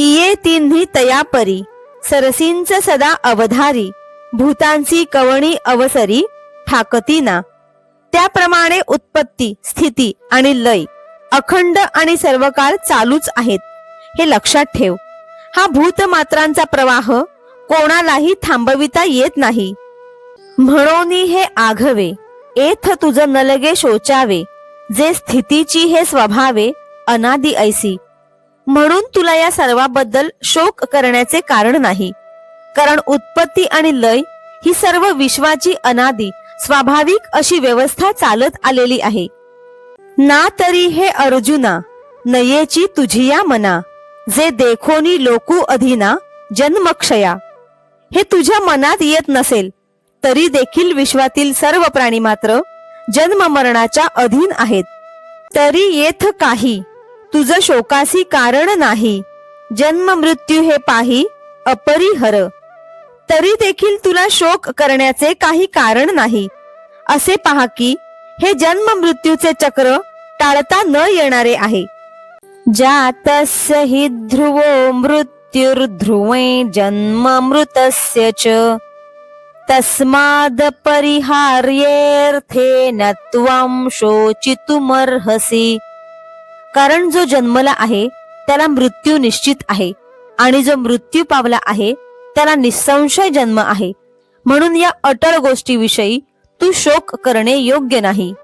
इये तिन्ही तयापरी सरसींच सदा अवधारी भूतांची कवणी अवसरी ठाकतीना. त्याप्रमाणे उत्पत्ती स्थिती आणि लय अखंड आणि सर्व काळ चालूच आहेत. हे लक्षात ठेव. हा भूतमात्रांचा प्रवाह कोणालाही थांबविता येत नाही. म्हणून हे आघवे एथ तुझ नलगे शोचावे जे स्थितीची हे स्वभावे अनादि ऐसी म्हणून तुला या सर्वाबद्दल शोक करण्याचे कारण नाही. कारण उत्पत्ती आणि लय ही सर्व विश्वाची अनादी स्वाभाविक अशी व्यवस्था चालत आलेली आहे. ना तरी हे अर्जुना नयेची तुझी या मना जे देखोनी लोकू अधिना जन्मक्षया. हे तुझ्या मनात येत नसेल तरी देखील विश्वातील सर्व प्राणी मात्र जन्म मरणाच्या अधीन आहेत. तरी येथ काही तुझ शोकासी कारण नाही. जन्म मृत्यू हे पाही अपरिहर. तरी देखील तुला शोक करण्याचे काही कारण नाही. असे पहा की हे जन्म मृत्यूचे चक्र टाळता न येणारे आहे. जातस्य हि ध्रुवो मृत्युर्ध्रुवे जन्म मृतस्य च. तस्माद परिहार्येऽर्थे न त्वं शोचितुमर्हसि. कारण जो जन्मला आहे त्याला मृत्यू निश्चित आहे. आणि जो मृत्यू पावला आहे त्याला निसंशय जन्म आहे. म्हणून या अटळ गोष्टीविषयी तू शोक करणे योग्य नाही.